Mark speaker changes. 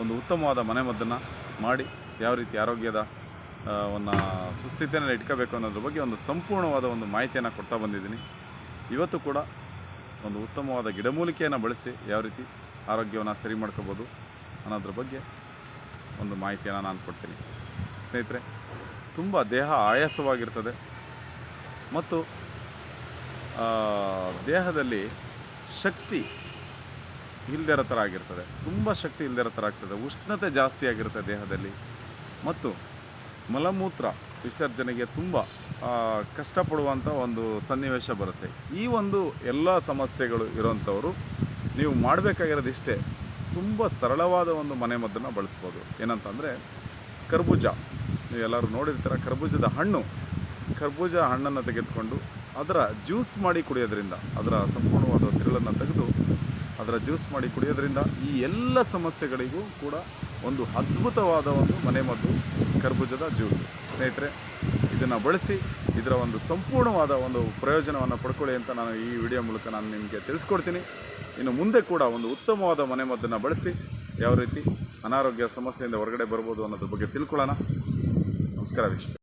Speaker 1: ಒಂದು ಉತ್ತಮವಾದ ಮನೆಮದ್ದನ್ನು ಮಾಡಿ ಯಾವ ರೀತಿ ಆರೋಗ್ಯದ ಒಂದು ಸುಸ್ಥಿತಿಯನ್ನು ಇಟ್ಕೋಬೇಕು ಅನ್ನೋದ್ರ ಬಗ್ಗೆ ಒಂದು ಸಂಪೂರ್ಣವಾದ ಒಂದು ಮಾಹಿತಿಯನ್ನು ಕೊಡ್ತಾ ಬಂದಿದ್ದೀನಿ. ಇವತ್ತು ಕೂಡ ಒಂದು ಉತ್ತಮವಾದ ಗಿಡಮೂಲಿಕೆಯನ್ನು ಬಳಸಿ ಯಾವ ರೀತಿ ಆರೋಗ್ಯವನ್ನು ಸರಿ ಮಾಡ್ಕೋಬೋದು ಅನ್ನೋದ್ರ ಬಗ್ಗೆ ಒಂದು ಮಾಹಿತಿಯನ್ನು ನಾನು ಕೊಡ್ತೀನಿ. ಸ್ನೇಹಿತರೆ, ತುಂಬ ದೇಹ ಆಯಾಸವಾಗಿರ್ತದೆ ಮತ್ತು ದೇಹದಲ್ಲಿ ಶಕ್ತಿ ಇಲ್ಲದೇ ಇರೋ ಥರ ಆಗಿರ್ತದೆ. ತುಂಬ ಶಕ್ತಿ ಇಲ್ಲದೇ ಇರೋ ಥರ ಆಗ್ತದೆ. ಉಷ್ಣತೆ ಜಾಸ್ತಿ ಆಗಿರುತ್ತೆ ದೇಹದಲ್ಲಿ. ಮತ್ತು ಮಲಮೂತ್ರ ವಿಸರ್ಜನೆಗೆ ತುಂಬ ಕಷ್ಟಪಡುವಂಥ ಒಂದು ಸನ್ನಿವೇಶ ಬರುತ್ತೆ. ಈ ಒಂದು ಎಲ್ಲ ಸಮಸ್ಯೆಗಳು ಇರೋಂಥವರು ನೀವು ಮಾಡಬೇಕಾಗಿರೋದು ಇಷ್ಟೇ ತುಂಬ ಸರಳವಾದ ಒಂದು ಮನೆಮದ್ದನ್ನು ಬಳಸ್ಬೋದು. ಏನಂತಂದರೆ, ಕರ್ಬೂಜ. ನೀವು ಎಲ್ಲರೂ ನೋಡಿರ್ತೀರ, ಕರ್ಬೂಜದ ಹಣ್ಣು. ಕರ್ಬೂಜ ಹಣ್ಣನ್ನು ತೆಗೆದುಕೊಂಡು ಅದರ ಜ್ಯೂಸ್ ಮಾಡಿ ಕುಡಿಯೋದ್ರಿಂದ ಅದರ ಸಂಪೂರ್ಣವಾದ ತಿರುಳನ್ನು ತೆಗೆದು ಅದರ ಜ್ಯೂಸ್ ಮಾಡಿ ಕುಡಿಯೋದ್ರಿಂದ ಈ ಎಲ್ಲ ಸಮಸ್ಯೆಗಳಿಗೂ ಕೂಡ ಒಂದು ಅದ್ಭುತವಾದ ಒಂದು ಮನೆಮದ್ದು ಕರ್ಬೂಜದ ಜ್ಯೂಸು. ಸ್ನೇಹಿತರೆ, ಇದನ್ನು ಬಳಸಿ ಇದರ ಒಂದು ಸಂಪೂರ್ಣವಾದ ಒಂದು ಪ್ರಯೋಜನವನ್ನು ಪಡ್ಕೊಳ್ಳಿ ಅಂತ ನಾನು ಈ ವಿಡಿಯೋ ಮೂಲಕ ನಾನು ನಿಮಗೆ ತಿಳಿಸ್ಕೊಡ್ತೀನಿ. ಇನ್ನು ಮುಂದೆ ಕೂಡ ಒಂದು ಉತ್ತಮವಾದ ಮನೆಮದ್ದನ್ನು ಬಳಸಿ ಯಾವ ರೀತಿ ಅನಾರೋಗ್ಯ ಸಮಸ್ಯೆಯಿಂದ ಹೊರಗಡೆ ಬರ್ಬೋದು ಅನ್ನೋದ್ರ ಬಗ್ಗೆ ತಿಳ್ಕೊಳ್ಳೋಣ. ನಮಸ್ಕಾರ ವೀಕ್ಷಕ